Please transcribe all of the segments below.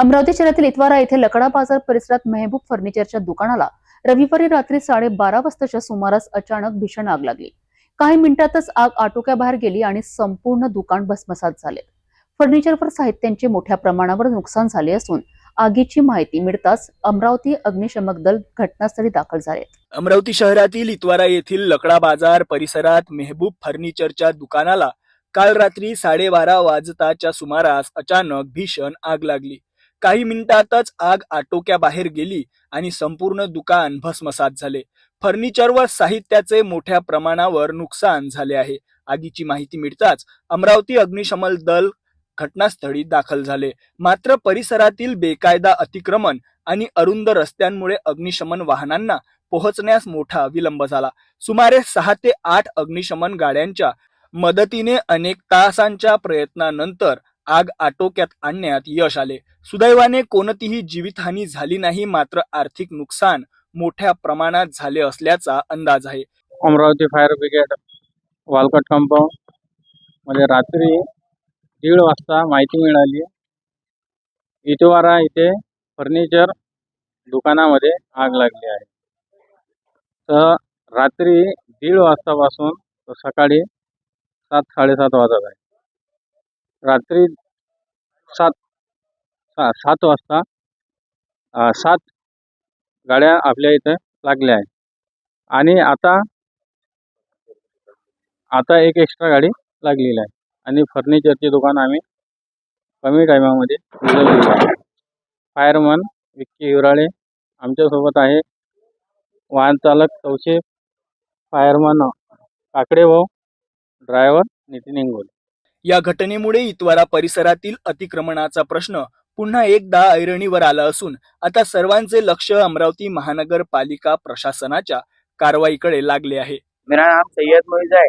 अमरावती शहरातील इतवारा येथे लकडा बाजार परिसरात मेहबूब फर्निचरच्या दुकानाला रविवारी रात्री साडेबारा वाजताच्या सुमारास अचानक भीषण आग लागली. काही मिनिटातच आग आटोक्याबाहेर गेली आणि संपूर्ण दुकान भस्मसात झाले. फर्निचरवर साहित्यांचे मोठ्या प्रमाणावर नुकसान झाले असून आगीची माहिती मिळताच अमरावती अग्निशमक दल घटनास्थळी दाखल झाले. अमरावती शहरातील इतवारा येथील लकडा बाजार परिसरात मेहबूब फर्निचरच्या दुकानाला काल रात्री साडेबारा वाजताच्या सुमारास अचानक भीषण आग लागली. काही मिनिटातच आग आटोक्याबाहेर गेली आणि संपूर्ण दुकान भस्मसात झाले. फर्निचर व साहित्याचे मोठ्या प्रमाणावर नुकसान झाले आहे. आगीची माहिती मिळताच अमरावती अग्निशमन दल घटनास्थळी दाखल झाले. मात्र परिसरातील बेकायदा अतिक्रमण आणि अरुंद रस्त्यांमुळे अग्निशमन वाहनांना पोहोचण्यास मोठा विलंब झाला. सुमारे सहा ते आठ अग्निशमन गाड्यांच्या मदतीने अनेक तासांच्या प्रयत्नानंतर आग आटोक्यात आणण्यात यश आले. सुदैवाने कोणतीही जीवितहानी झाली नाही मात्र आर्थिक नुकसान मोठ्या प्रमाणात झाले असल्याचा अंदाज आहे. अमरावती फायर ब्रिगेड वालकट कंपाऊंडमध्ये रात्री दीड वाजता माहिती मिळाली. इतवारा इथे फर्निचर दुकानामध्ये आग लागली आहे. तर रात्री दीड वाजतापासून सकाळी सात साडेसात वाजत आहे. रात्री सात सात वाजता सात गाड्या आपल्या इथं लागल्या आहेत. आणि आता आता एक एक्स्ट्रा गाडी लागलेली आहे. आणि फर्निचरची दुकान आम्ही कमी टायमामध्ये उघडलेली आहे. फायरमन विक्की हिवराळे आमच्यासोबत आहे. वाहन चालक चौशे फायरमन काकडे भाऊ ड्रायव्हर नितीन इंगोले. या घटनेमुळे इतवारा परिसरातील अतिक्रमणाचा प्रश्न पुन्हा एकदा ऐरणीवर आला असून आता सर्वांचे लक्ष अमरावती महानगरपालिका प्रशासनाच्या कारवाईकडे लागले आहे. मेरा नाम सैयद मोइज है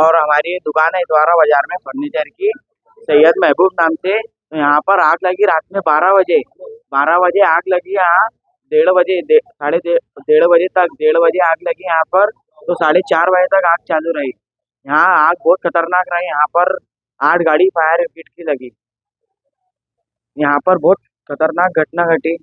और हमारी दुकान है द्वारा बाजार में फर्नीचर की। सैयद महबूब नाम से। यहाँ पर आग लगी रात में बारह बजे। बारह बजे आग लगी यहाँ डेढ़ बजे साढ़े डेढ़ बजे तक डेढ़ बजे आग लगी यहाँ पर। तो साढ़े चार बजे तक आग चालू रही। यहाँ आग बहुत खतरनाक रही। यहाँ पर आठ गाड़ी फायर ब्रिगेड की लगी। यहाँ पर बहुत खतरनाक घटना घटी।